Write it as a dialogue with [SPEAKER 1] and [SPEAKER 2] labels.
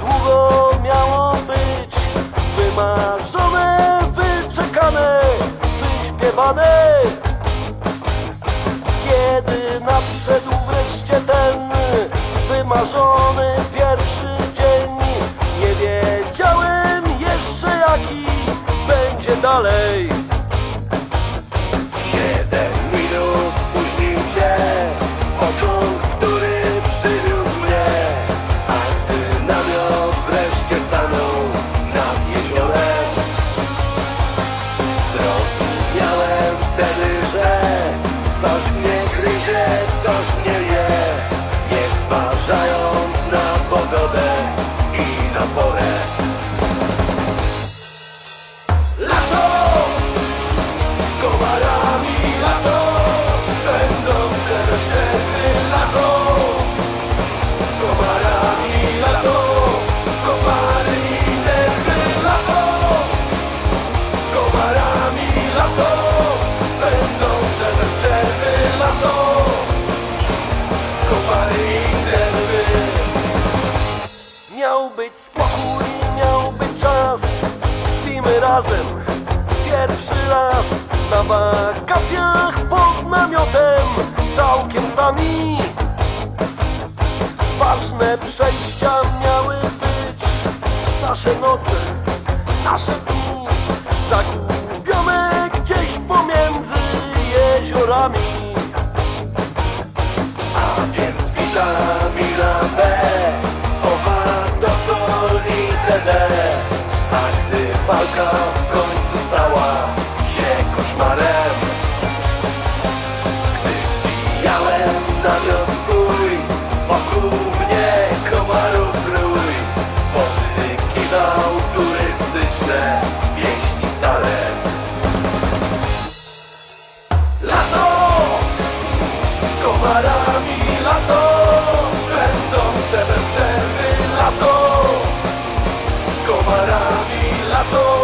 [SPEAKER 1] długo miało być Wymarzone, wyczekane, wyśpiewane Kiedy nadszedł wreszcie ten wymarzony pierwszy dzień Nie wiedziałem jeszcze jaki będzie dalej i na porę spokój, miał być czas. Śpimy razem Pierwszy raz. Na wakacjach pod namiotem Całkiem sami. Ważne przejścia miały być. Nasze noce, Gato.